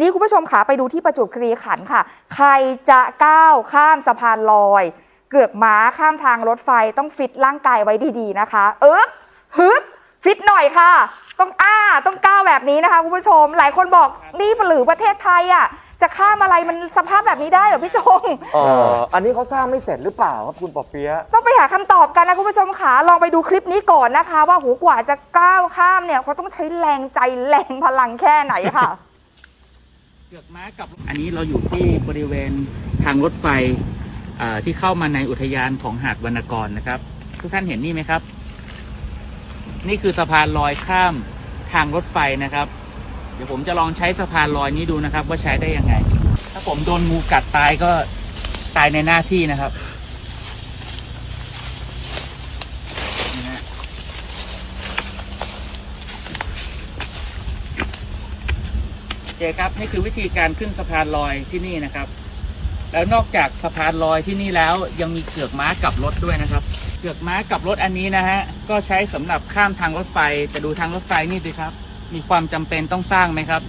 นี่คุณผู้ชมขาไปดูที่ประจวบคีรีขันธ์ค่ะ ใครจะก้าวข้ามสะพานลอย เกือกม้าข้ามทางรถไฟต้องฟิตร่างกายไว้ดีๆนะคะ เอ๊บฮึบฟิตหน่อยค่ะ ต้องอ้าต้องก้าวแบบนี้นะคะคุณผู้ชม หลายคนบอกนี่หรือประเทศไทยอะจะข้ามอะไรมันสภาพแบบนี้ได้เหรอพี่จง เอ่ออันนี้เขาสร้างไม่เสร็จหรือเปล่าครับคุณปอเปี๊ยะ ต้องไปหาคำตอบกันนะคุณผู้ชมขาลองไปดูคลิปนี้ก่อนนะคะ ว่าหูกว่าจะก้าวข้ามเนี่ยเขาต้องใช้แรงใจแรงพลังแค่ไหนค่ะ เกือกม้ากับอันนี้เราอยู่ที่บริเวณทางรถไฟที่เข้ามาในอุทยานของหาดวรรณกรนะครับ ทุกท่านเห็นนี่ไหมครับ นี่คือสะพานลอยข้ามทางรถไฟนะครับ เดี๋ยวผมจะลองใช้สะพานลอยนี้ดูนะครับ ว่าใช้ได้ยังไง ถ้าผมโดนงูกัดตายก็ตายในหน้าที่นะครับนี่ฮะ โอ เคครับนี่คือวิธีการขึ้นสะพานลอยที่นี่นะครับ แล้วนอกจากสะพานลอยที่นี่แล้วยังมีเกือกม้ากลับรถด้วยนะครับ เกือกม้ากลับรถอันนี้นะฮะก็ใช้สำหรับข้ามทางรถไฟแต่ดูทางรถไฟนี่สิครับ มีความจำเป็นต้องสร้างไหมครับ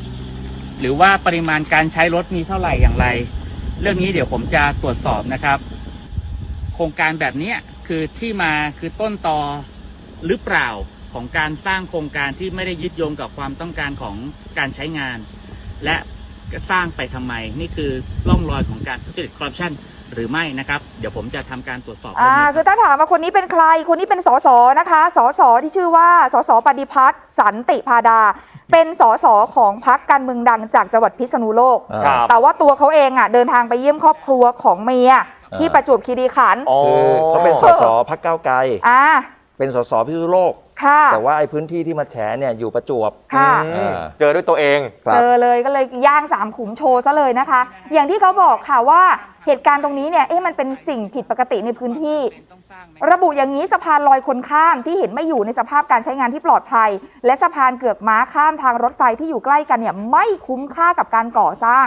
หรือว่าปริมาณการใช้รถมีเท่าไหร่อย่างไร เรื่องนี้เดี๋ยวผมจะตรวจสอบนะครับ โครงการแบบนี้คือที่มาคือต้นตอหรือเปล่าของการสร้างโครงการที่ไม่ได้ยึดโยงกับความต้องการของการใช้งาน และสร้างไปทำไม นี่คือร่องรอยของการทุจริตคอร์รัปชันหรือไม่นะครับ เดี๋ยวผมจะทำการตรวจสอบเรื่อ่าองนี้คือถ้าถามว่าคนนี้เป็นใคร คนนี้เป็นสสนะคะสสที่ชื่อว่าสสปฏิพัฒน์สันติพาดา เป็นสสของพักการเมืองดังจากจังหวัดพิษณุโลกครับแต่ว่าตัวเขาเองอะเดินทางไปเยี่ยมครอบครัวของเมียที่ประจวบคีรีขันธ์อ๋อคือเขาเป็นสสพักเก้าวไกลอ่าเป็นสสพิษณุโลก ค่ะ แต่ว่าไอ้พื้นที่ที่มาแฉเนี่ยอยู่ประจวบค่ะ อืมอ่าเจอด้วยตัวเอง ครัเจบ อเลยก็เลยย่างสามขุมโชว์ซะเลยนะคะ อย่างที่เขาบอกค่ะว่าเหตุการณ์ตรงนี้เนี่ยเอ๊ะมันเป็นสิ่งผิดปกติในพื้นที่ต้องสร้างไหมระบุอย่างนี้สะพานลอยคนข้ามที่เห็นไม่อยู่ในสภาพการใช้งานที่ปลอดภัย และสะพานเกือกม้าข้ามทางรถไฟที่อยู่ใกล้กันเนี่ยไม่คุ้มค่ากับการก่อสร้าง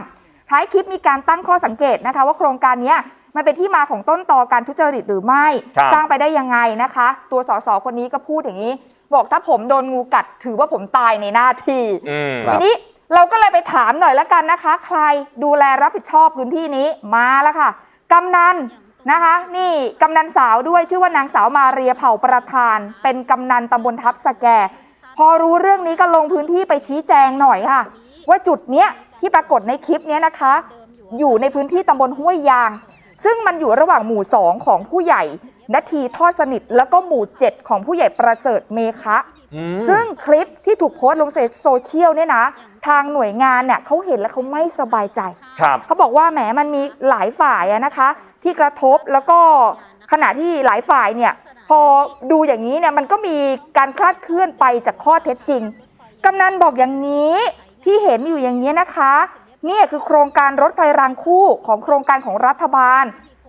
ท้ายคลิปมีการตั้งข้อสังเกตนะคะ ว่าโครงการเนี้ย มันเป็นที่มาของต้นตอการทุจริตหรือไม่ ครับ สร้างไปได้ยังไงนะคะ ตัวสสคนนี้ก็พูดอย่างนี้ บอกถ้าผมโดนงูกัดถือว่าผมตายในหน้าที่ อืม ครับทีนี้เราก็เลยไปถามหน่อยละกันนะคะ ใครดูแลรับผิดชอบพื้นที่นี้มาแล้วค่ะ กำนันนะคะ นี่กำนันสาวด้วยชื่อว่านางสาวมาเรียเผ่าประธาน เป็นกำนันตำบลทับสแก พอรู้เรื่องนี้ก็ลงพื้นที่ไปชี้แจงหน่อยค่ะ ว่าจุดเนี้ยที่ปรากฏในคลิปเนี้ยนะคะ อยู่ในพื้นที่ตำบลห้วยยาง ซึ่งมันอยู่ระหว่างหมู่ 2 ของผู้ใหญ่นาทีทอดสนิท แล้วก็หมู่ 7 ของผู้ใหญ่ประเสริฐเมคะอืมซึ่งคลิปที่ถูกโพสต์ลงโซเชียลเนี่ยนะ ทางหน่วยงานเนี่ยเขาเห็นแล้วเขาไม่สบายใจ ครับเขาบอกว่าแหมมันมีหลายฝ่ายอะนะคะ ที่กระทบแล้วก็ขณะที่หลายฝ่ายเนี่ย พอดูอย่างนี้เนี่ยมันก็มีการคลาดเคลื่อนไปจากข้อเท็จจริงกำนันบอกอย่างนี้ที่เห็นอยู่อย่างนี้นะคะเนี่ยคือโครงการรถไฟรางคู่ของโครงการของรัฐบาล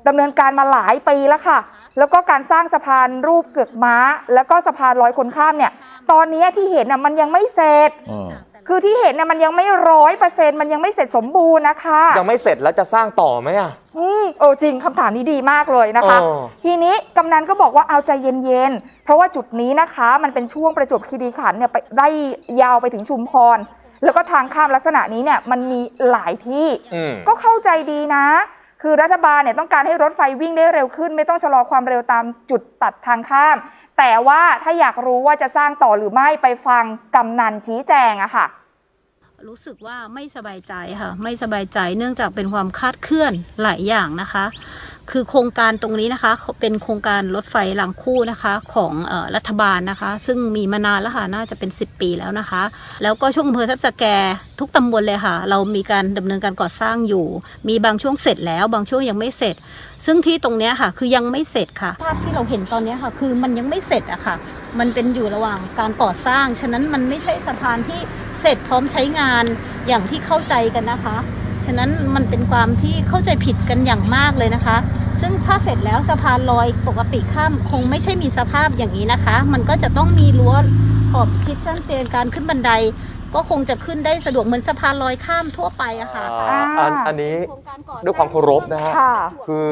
ดำเนินการมาหลายปีแล้วค่ะ แล้วก็การสร้างสะพานรูปเกือกม้า แล้วก็สะพานลอยคนข้ามเนี่ย ตอนนี้ที่เห็นน่ะมันยังไม่เสร็จอืมคือที่เห็นน่ะมันยังไม่ร้อยเปอร์เซ็นต์มันยังไม่เสร็จสมบูรณ์นะคะ ยังไม่เสร็จแล้วจะสร้างต่อไหมอะ อืมโอ้จริงคำถามนี้ดีมากเลยนะคะเออทีนี้กำนันก็บอกว่าเอาใจเย็นๆ เพราะว่าจุดนี้นะคะ มันเป็นช่วงประจวบคีรีขันธ์เนี่ยไปได้ยาวไปถึงชุมพร แล้วก็ทางข้ามลักษณะนี้เนี่ยมันมีหลายที่อืม ก็เข้าใจดีนะ คือรัฐบาลเนี่ยต้องการให้รถไฟวิ่งได้เร็วขึ้น ไม่ต้องชะลอความเร็วตามจุดตัดทางข้าม แต่ว่าถ้าอยากรู้ว่าจะสร้างต่อหรือไม่ไปฟังกำนันชี้แจงอะค่ะ รู้สึกว่าไม่สบายใจค่ะ ไม่สบายใจเนื่องจากเป็นความคาดเคลื่อนหลายอย่างนะคะ คือโครงการตรงนี้นะคะเป็นโครงการรถไฟรางคู่นะคะของออรัฐบาลนะคะ ซึ่งมีมานานแล้วค่ะน่าจะเป็น 10 ปีแล้วนะคะ แล้วก็ช่วงอำเภอทับสแกทุกตำบลเลยค่ะ เรามีการดำเนินการก่อสร้างอยู่ มีบางช่วงเสร็จแล้ว บางช่วงยังไม่เสร็จ ซึ่งที่ตรงนี้ค่ะคือยังไม่เสร็จค่ะภาพที่เราเห็นตอนนี้ค่ะ คือมันยังไม่เสร็จอะค่ะ มันเป็นอยู่ระหว่างการก่อสร้าง ฉะนั้นมันไม่ใช่สะพานที่เสร็จพร้อมใช้งานอย่างที่เข้าใจกันนะคะฉะนั้นมันเป็นความที่เข้าใจผิดกันอย่างมากเลยนะคะ ซึ่งถ้าเสร็จแล้วสะพานลอยปกติข้ามคงไม่ใช่มีสภาพอย่างนี้นะคะ มันก็จะต้องมีรั้วขอบชิดสั้นเตียนการขึ้นบันได ก็คงจะขึ้นได้สะดวกเหมือนสะพานลอยข้ามทั่วไปอะค่ะอ่าอันอันนี้ด้วยความเคารพนะฮะ ค่ะ คือ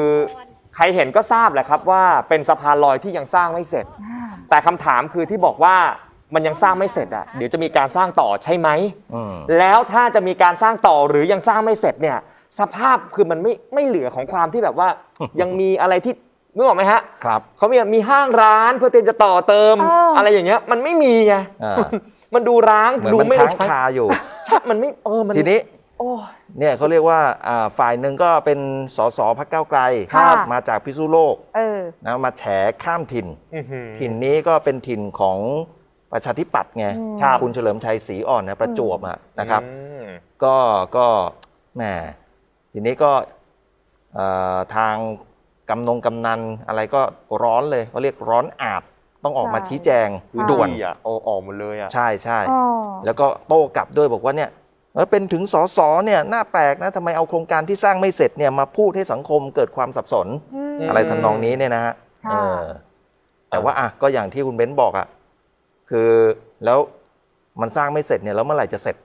ใครเห็นก็ทราบแหละครับว่าเป็นสะพานลอยที่ยังสร้างไม่เสร็จ แต่คำถามคือที่บอกว่ามันยังสร้างไม่เสร็จอะเดี๋ยวจะมีการสร้างต่อใช่ไหม อืม แล้วถ้าจะมีการสร้างต่อหรือยังสร้างไม่เสร็จเนี่ย สภาพคือมันไม่ไม่เหลือของความที่แบบว่า ยังมีอะไรที่นึกออกไหมฮะครับ เขามีมีห้างร้านเพื่อเตรียมจะต่อเติม เอออ อะไรอย่างเงี้ย มันไม่มีไงอ่า มันดูร้างเหมือนดูมันไม่ค้างใช่คาอยู่ ใช่มันไม่เออมันทีนี้โอ้ย เนี่ยเขาเรียกว่าอ่าฝ่ายหนึ่งก็เป็นสสพักเก้าวไกลครับ มาจากพิษณุโลกเออ นะมาแฉข้ามถิ่น อื้อหือ ถิ่นนี้ก็เป็นถิ่นของประชาธิปัตย์ไงอืม ครับ คุณเฉลิมชัยศรีอ่อนนะประจวบอะนะครับ อืม ก็ก็แหม ทีนี้ก็เอ่อทางกำนงกำนันอะไรก็ร้อนเลยเขาเรียกร้อนอาบต้องออกมาใช่ชี้แจงคือด่วนดีอะโอ้ออกหมดเลยอะใช่ใช่อ๋อแล้วก็โต้กลับด้วยบอกว่าเนี่ยเออเป็นถึงสสเนี่ยน่าแปลกนะทำไมเอาโครงการที่สร้างไม่เสร็จเนี่ยมาพูดให้สังคมเกิดความสับสนมอะไรทำนองนี้เนี่ยนะฮะค่ะเออแต่ว่าอะก็อย่างที่คุณเบ้นบอกอะคือแล้วมันสร้างไม่เสร็จเนี่ยแล้วเมื่อไหร่จะเสร็จ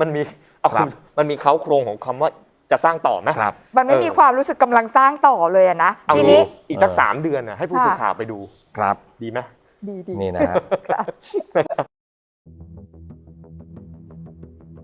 มันมีเอาครับมันมีเขาโครงของคำว่า จะสร้างต่อไหมครับ มันไม่เออมีความรู้สึกกำลังสร้างต่อเลยอะนะเอาทีงี้นี้ อีกสักเออ สามเดือนน่ะให้ผู้ค่ะสื่อข่าวไปดูครับ ดีไหม ดีดี นี่นะฮะ